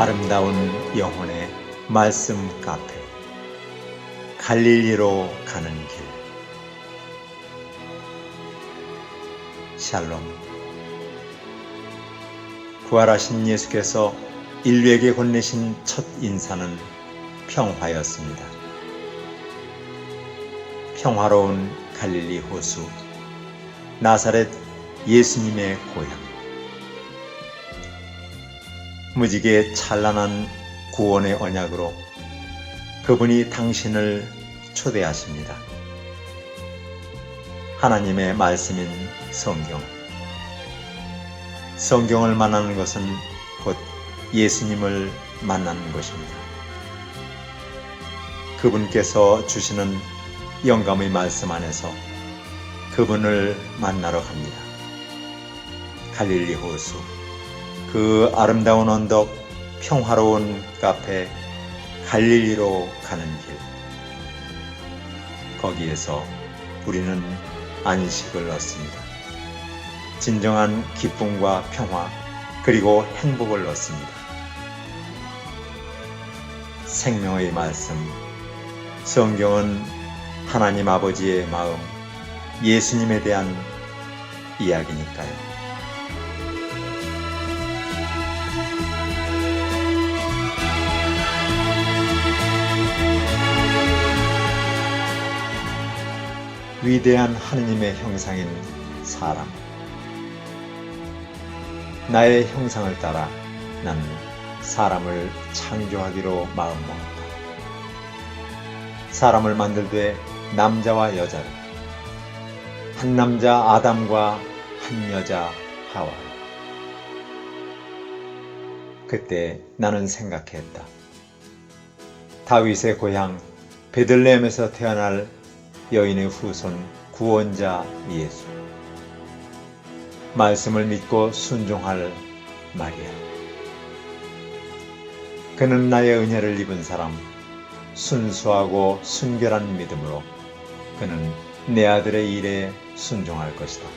아름다운 영혼의 말씀 카페 갈릴리로 가는 길. 샬롬. 부활하신 예수께서 인류에게 건네신 첫 인사는 평화였습니다. 평화로운 갈릴리 호수 나사렛 예수님의 고향 무지개 찬란한 구원의 언약으로 그분이 당신을 초대하십니다. 하나님의 말씀인 성경. 성경을 만나는 것은 곧 예수님을 만나는 것입니다. 그분께서 주시는 영감의 말씀 안에서 그분을 만나러 갑니다. 갈릴리 호수. 그 아름다운 언덕, 평화로운 카페, 갈릴리로 가는 길. 거기에서 우리는 안식을 얻습니다. 진정한 기쁨과 평화, 그리고 행복을 얻습니다. 생명의 말씀, 성경은 하나님 아버지의 마음, 예수님에 대한 이야기니까요. 위대한 하느님의 형상인 사람. 나의 형상을 따라 나는 사람을 창조하기로 마음먹었다. 사람을 만들되 남자와 여자를, 한 남자 아담과 한 여자 하와. 그때 나는 생각했다. 다윗의 고향 베들레헴에서 태어날 여인의 후손 구원자 예수. 말씀을 믿고 순종할 마리아. 그는 나의 은혜를 입은 사람, 순수하고 순결한 믿음으로 그는 내 아들의 일에 순종할 것이다.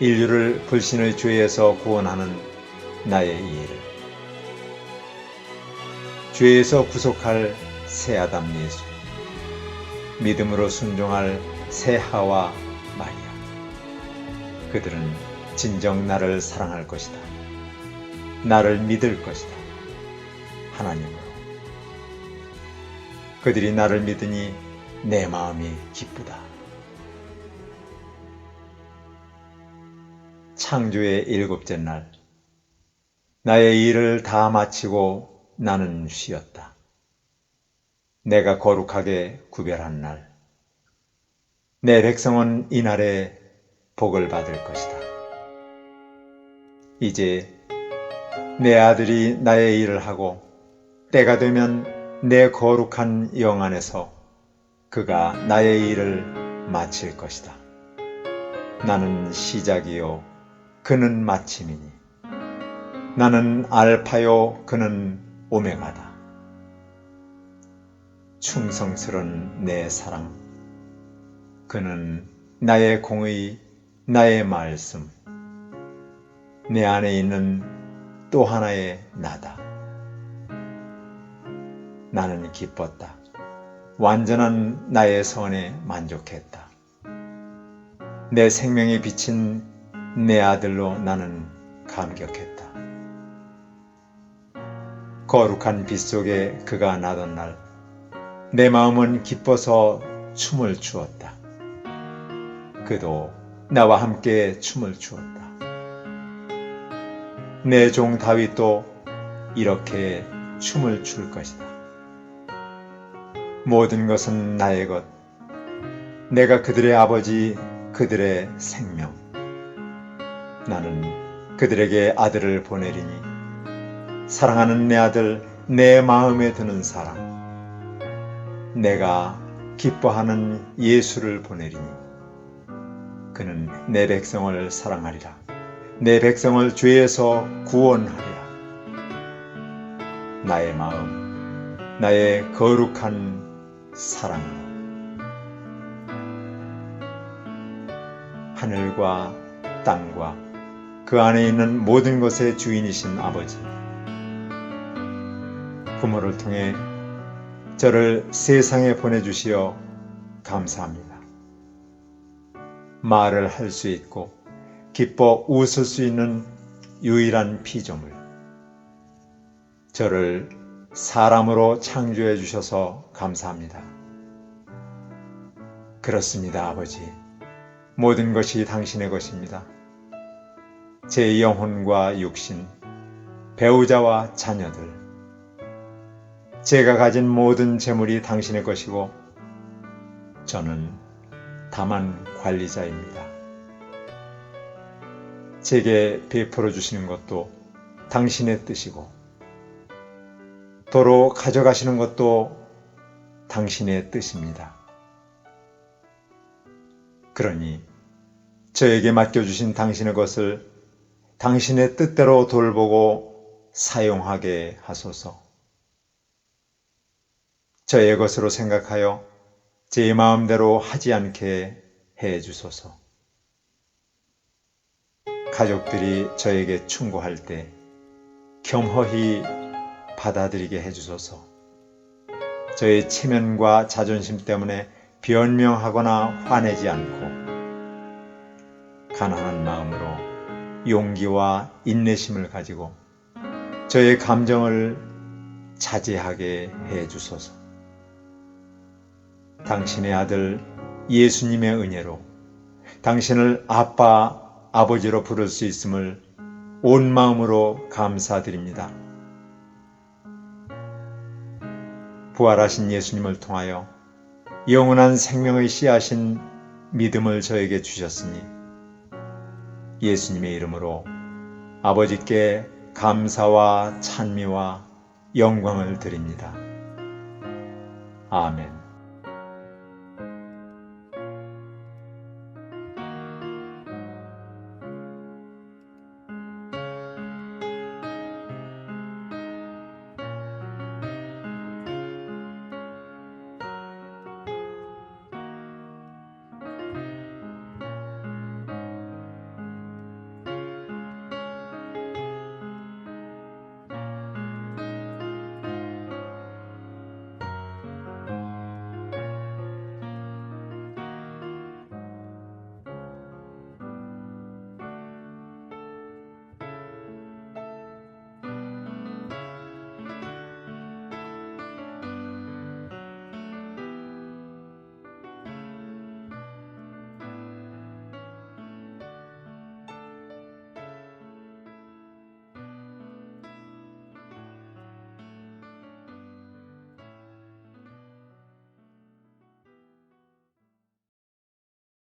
인류를 불신의 죄에서 구원하는 나의 일을. 죄에서 구속할 새 아담 예수. 믿음으로 순종할 새하와 마리아. 그들은 진정 나를 사랑할 것이다. 나를 믿을 것이다. 하나님으로. 그들이 나를 믿으니 내 마음이 기쁘다. 창조의 일곱째 날, 나의 일을 다 마치고 나는 쉬었다. 내가 거룩하게 구별한 날, 내 백성은 이날에 복을 받을 것이다. 이제 내 아들이 나의 일을 하고 때가 되면 내 거룩한 영 안에서 그가 나의 일을 마칠 것이다. 나는 시작이요, 그는 마침이니. 나는 알파요, 그는 오메가다. 충성스런 내 사랑. 그는 나의 공의, 나의 말씀. 내 안에 있는 또 하나의 나다. 나는 기뻤다. 완전한 나의 선에 만족했다. 내 생명에 비친 내 아들로 나는 감격했다. 거룩한 빛 속에 그가 나던 날, 내 마음은 기뻐서 춤을 추었다. 그도 나와 함께 춤을 추었다. 내 종 다윗도 이렇게 춤을 출 것이다. 모든 것은 나의 것. 내가 그들의 아버지, 그들의 생명. 나는 그들에게 아들을 보내리니 사랑하는 내 아들, 내 마음에 드는 사람. 내가 기뻐하는 예수를 보내리니 그는 내 백성을 사랑하리라. 내 백성을 죄에서 구원하리라. 나의 마음, 나의 거룩한 사랑으로. 하늘과 땅과 그 안에 있는 모든 것의 주인이신 아버지, 부모를 통해 저를 세상에 보내주시어 감사합니다. 말을 할 수 있고 기뻐 웃을 수 있는 유일한 피조물. 저를 사람으로 창조해 주셔서 감사합니다. 그렇습니다, 아버지. 모든 것이 당신의 것입니다. 제 영혼과 육신, 배우자와 자녀들, 제가 가진 모든 재물이 당신의 것이고, 저는 다만 관리자입니다. 제게 베풀어 주시는 것도 당신의 뜻이고, 도로 가져가시는 것도 당신의 뜻입니다. 그러니 저에게 맡겨주신 당신의 것을 당신의 뜻대로 돌보고 사용하게 하소서. 저의 것으로 생각하여 제 마음대로 하지 않게 해 주소서. 가족들이 저에게 충고할 때 겸허히 받아들이게 해 주소서. 저의 체면과 자존심 때문에 변명하거나 화내지 않고 가난한 마음으로 용기와 인내심을 가지고 저의 감정을 자제하게 해 주소서. 당신의 아들 예수님의 은혜로 당신을 아빠, 아버지로 부를 수 있음을 온 마음으로 감사드립니다. 부활하신 예수님을 통하여 영원한 생명의 씨앗인 믿음을 저에게 주셨으니 예수님의 이름으로 아버지께 감사와 찬미와 영광을 드립니다. 아멘.